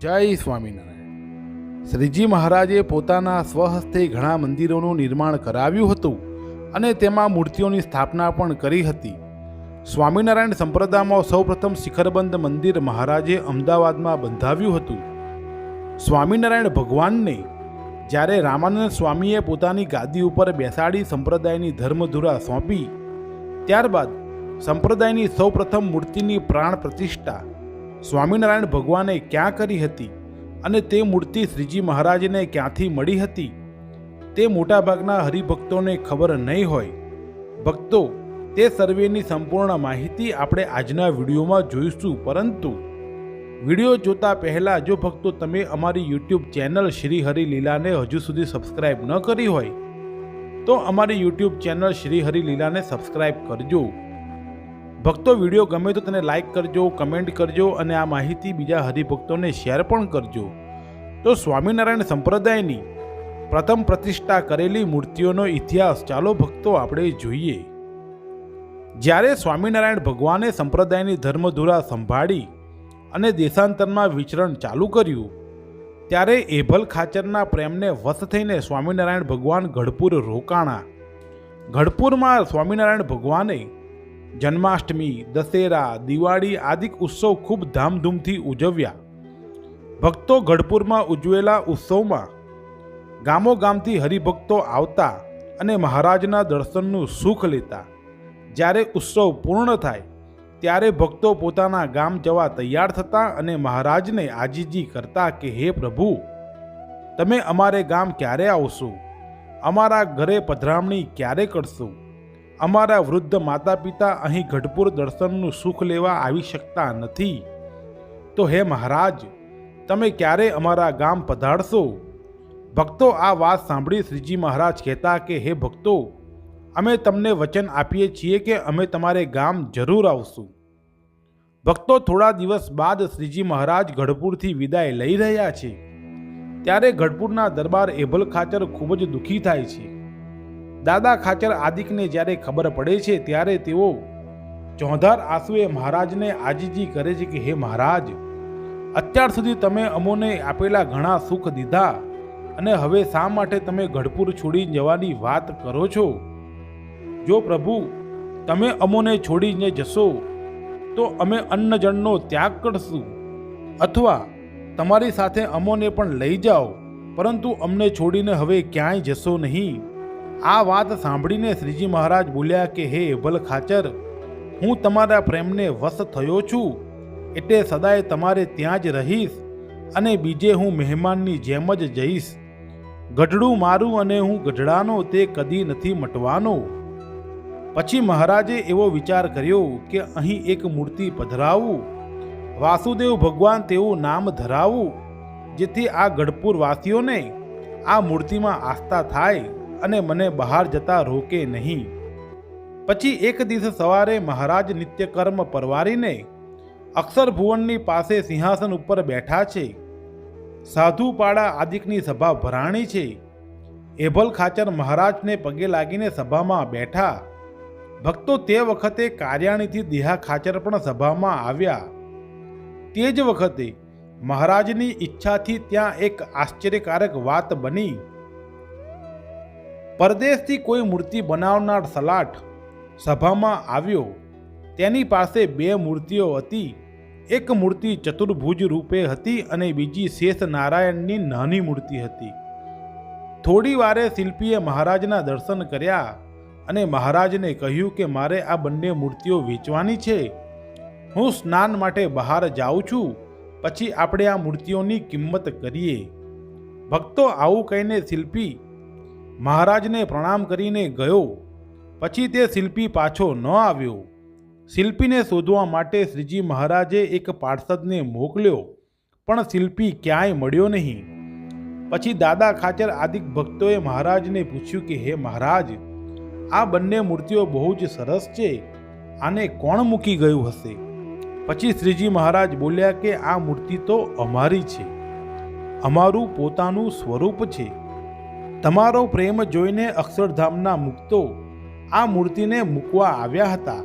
જય સ્વામિનારાયણ. શ્રીજી મહારાજે પોતાના સ્વહસ્તે ઘણા મંદિરોનું નિર્માણ કરાવ્યું હતું અને તેમાં મૂર્તિઓની સ્થાપના પણ કરી હતી. સ્વામિનારાયણ સંપ્રદાયમાં સૌપ્રથમ શિખરબંધ મંદિર મહારાજે અમદાવાદમાં બંધાવ્યું હતું. સ્વામિનારાયણ ભગવાનને જ્યારે રામાનંદ સ્વામીએ પોતાની ગાદી ઉપર બેસાડી સંપ્રદાયની ધર્મધુરા સોંપી, ત્યારબાદ સંપ્રદાયની સૌપ્રથમ મૂર્તિની પ્રાણ પ્રતિષ્ઠા સ્વામિનારાયણ ભગવાને ક્યાં કરી હતી અને તે મૂર્તિ શ્રીજી મહારાજને ક્યાંથી મળી હતી? તે મોટાભાગના હરિભક્તોને ખબર નહીં હોય. ભક્તો, તે સર્વેની સંપૂર્ણ માહિતી આપણે આજના વિડીયોમાં જોઈશું, પરંતુ વીડિયો જોતા પહેલાં જો ભક્તો તમે અમારી યુટ્યુબ ચેનલ શ્રી હરિ લીલાને હજુ સુધી સબસ્ક્રાઇબ ન કરી હોય, તો અમારી યુટ્યુબ ચેનલ શ્રી હરિ લીલાને સબસ્ક્રાઇબ કરજો. ભક્તો વીડિયો ગમે તો તેને લાઈક કરજો કમેન્ટ કરજો અને આ માહિતી બીજા હરિભક્તોને શેર પણ કરજો. તો સ્વામિનારાયણ સંપ્રદાયની પ્રથમ પ્રતિષ્ઠા કરેલી મૂર્તિઓનો ઇતિહાસ ચાલો ભક્તો આપણે જોઈએ. જ્યારે સ્વામિનારાયણ ભગવાને સંપ્રદાયની ધર્મધુરા સંભાળી અને દેશાંતરમાં વિચરણ ચાલુ કર્યું, ત્યારે એભલ ખાચરના પ્રેમને વશ થઈને સ્વામિનારાયણ ભગવાન ગઢપુર રોકાણા. ગઢપુરમાં સ્વામિનારાયણ ભગવાને જન્માષ્ટમી, દશેરા, દિવાળી આદિક ઉત્સવ ખૂબ ધામધૂમથી ઉજવ્યા. ભક્તો ગઢપુરમાં ઉજવેલા ઉત્સવમાં ગામો ગામથી હરિભક્તો આવતા અને મહારાજના દર્શનનું સુખ લેતા. જ્યારે ઉત્સવ પૂર્ણ થાય, ત્યારે ભક્તો પોતાના ગામ જવા તૈયાર થતા અને મહારાજને આજીજી કરતા કે, હે પ્રભુ, તમે અમારે ગામ ક્યારે આવશો? અમારા ઘરે પધરામણી ક્યારે કરશો? અમારા વૃદ્ધ માતા પિતા અહીં ગઢપુર દર્શનનું સુખ લેવા આવી શકતા નથી. તો હે મહારાજ, તમે ક્યારે અમારા ગામ પધારશો? ભક્તો આ વાત સાંભળી શ્રીજી મહારાજ કહેતા કે, હે ભક્તો, અમે તમને વચન આપીએ છીએ કે અમે તમારે ગામ જરૂર આવશું. ભક્તો થોડા દિવસ બાદ શ્રીજી મહારાજ ગઢપુરથી વિદાય લઈ રહ્યા છે. ત્યારે ગઢપુરના દરબાર એભલ ખાચર ખૂબ જ દુઃખી થાય છે. દાદા ખાચર આદિકને જ્યારે ખબર પડે છે, ત્યારે તેઓ ચોંધાર આંસુએ મહારાજને આજીજી કરે છે કે, હે મહારાજ, અત્યાર સુધી તમે અમોને આપેલા ઘણા સુખ દીધા અને હવે શા માટે તમે ગઢપુર છોડી જવાની વાત કરો છો? જો પ્રભુ, તમે અમોને છોડીને જશો, તો અમે અન્નજણનો ત્યાગ કરશું. અથવા તમારી સાથે અમોને પણ લઈ જાઓ, પરંતુ અમને છોડીને હવે ક્યાંય જશો નહીં. આ વાત સાંભળીને શ્રીજી મહારાજ બોલ્યા કે, હે એભલ ખાચર, હું તમારા પ્રેમને વશ થયો છું, એટલે સદાય તમારે ત્યાં જ રહીશ અને બીજે હું મહેમાનની જેમ જ જઈશ. ગઢડું મારું અને હું ગઢડાનો તે કદી નથી મટવાનો. પછી મહારાજે એવો વિચાર કર્યો કે, અહીં એક મૂર્તિ પધરાવું. વાસુદેવ ભગવાન તેવું નામ ધરાવું, જેથી આ ગઢપુર વાસીઓને આ મૂર્તિમાં આસ્થા થાય. અને મને બહાર જતા રોકે નહીં. પછી એક દિવસ સવારે મહારાજ નિત્યકર્મ પરવારીને અક્ષરભુવનની પાસે સિંહાસન ઉપર બેઠા છે. સાધુપાડા આદિકની સભા ભરાણી છે. એભલ ખાચર મહારાજને પગે લાગીને સભામાં બેઠા. ભક્તો તે વખતે કાર્યાણીથી દેહા ખાચર પણ સભામાં આવ્યા. તે જ વખતે મહારાજની ઈચ્છાથી ત્યાં એક આશ્ચર્યકારક વાત બની. પરદેશથી કોઈ મૂર્તિ બનાવનાર સલાટ સભામાં આવ્યો. તેની પાસે બે મૂર્તિઓ હતી. એક મૂર્તિ ચતુર્ભુજ રૂપે હતી અને બીજી શેષ નારાયણની નાની મૂર્તિ હતી. થોડી વારે શિલ્પીએ મહારાજના દર્શન કર્યા અને મહારાજને કહ્યું કે મારે આ બંને મૂર્તિઓ વેચવાની છે. હું સ્નાન માટે બહાર જાઉં છું, પછી આપણે આ મૂર્તિઓની કિંમત કરીએ. ભક્તો આવું કહીને શિલ્પી મહારાજને પ્રણામ કરીને ગયો. પછી તે શિલ્પી પાછો ન આવ્યો. શિલ્પીને શોધવા માટે શ્રીજી મહારાજે એક પાર્ષદને મોકલ્યો, પણ શિલ્પી ક્યાંય મળ્યો નહીં. પછી દાદા ખાચર આદિક ભક્તોએ મહારાજને પૂછ્યું કે, હે મહારાજ, આ બંને મૂર્તિઓ બહુ જ સરસ છે. આને કોણ મૂકી ગયું હશે? પછી શ્રીજી મહારાજ બોલ્યા કે, આ મૂર્તિ તો અમારી છે. અમારું પોતાનું સ્વરૂપ છે. તમારો પ્રેમ જોઈને અક્ષરધામના મુક્તો આ મૂર્તિને મૂકવા આવ્યા હતા.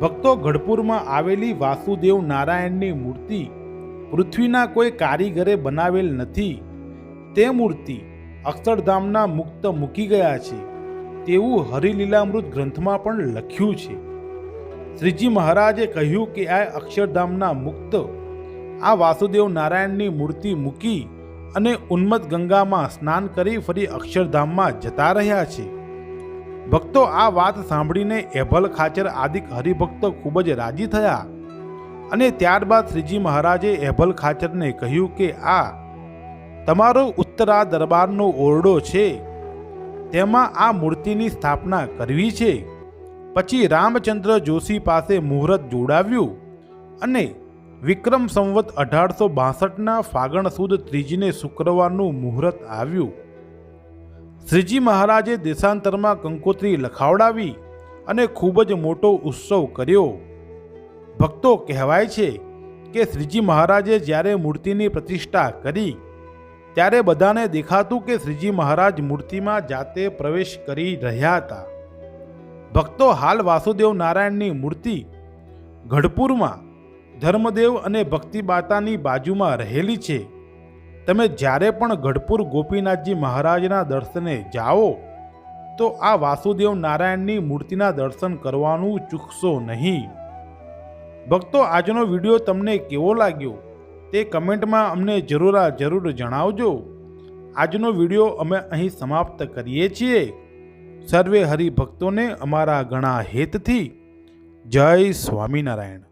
ભક્તો ગઢપુરમાં આવેલી વાસુદેવ નારાયણની મૂર્તિ પૃથ્વીના કોઈ કારીગરે બનાવેલ નથી. તે મૂર્તિ અક્ષરધામના મુક્ત મૂકી ગયા છે. તેવું હરિલીલામૃત ગ્રંથમાં પણ લખ્યું છે. શ્રીજી મહારાજે કહ્યું કે આ અક્ષરધામના મુક્ત આ વાસુદેવ નારાયણની મૂર્તિ મૂકી અને ઉન્મત ગંગામાં સ્નાન કરી ફરી અક્ષરધામમાં જતા રહ્યા છે. ભક્તો આ વાત સાંભળીને એભલ ખાચર આદિક હરિભક્તો ખૂબ જ રાજી થયા અને ત્યારબાદ શ્રીજી મહારાજે એભલ ખાચરને કહ્યું કે, આ તમારો ઉત્તરા દરબારનો ઓરડો છે. તેમાં આ મૂર્તિની સ્થાપના કરવી છે. પછી રામચંદ્ર જોશી પાસે મુહૂર્ત જોડાવ્યું અને વિક્રમ સંવત અઢારસો બાસઠના ફાગણ સુદ ત્રીજીને શુક્રવારનું મુહૂર્ત આવ્યું. શ્રીજી મહારાજે દેશાંતરમાં કંકોત્રી લખાવડાવી અને ખૂબ જ મોટો ઉત્સવ કર્યો. ભક્તો કહેવાય છે કે શ્રીજી મહારાજે જ્યારે મૂર્તિની પ્રતિષ્ઠા કરી, ત્યારે બધાને દેખાતું કે શ્રીજી મહારાજ મૂર્તિમાં જાતે પ્રવેશ કરી રહ્યા હતા. ભક્તો હાલ વાસુદેવ નારાયણની મૂર્તિ ગઢપુરમાં ધર્મદેવ અને ભક્તિબાતાની બાજુમાં રહેલી છે. તમે જ્યારે પણ ગઢપુર ગોપીનાથજી મહારાજના દર્શને જાઓ, તો આ વાસુદેવ નારાયણની મૂર્તિના દર્શન કરવાનું ચૂકશો નહીં. ભક્તો, આજનો વીડિયો તમને કેવો લાગ્યો તે કમેન્ટમાં અમને જરૂર જરૂર જણાવજો. આજનો વીડિયો અમે અહીં સમાપ્ત કરીએ છીએ. સર્વે હરિભક્તોને અમારા ઘણા હેતથી જય સ્વામિનારાયણ.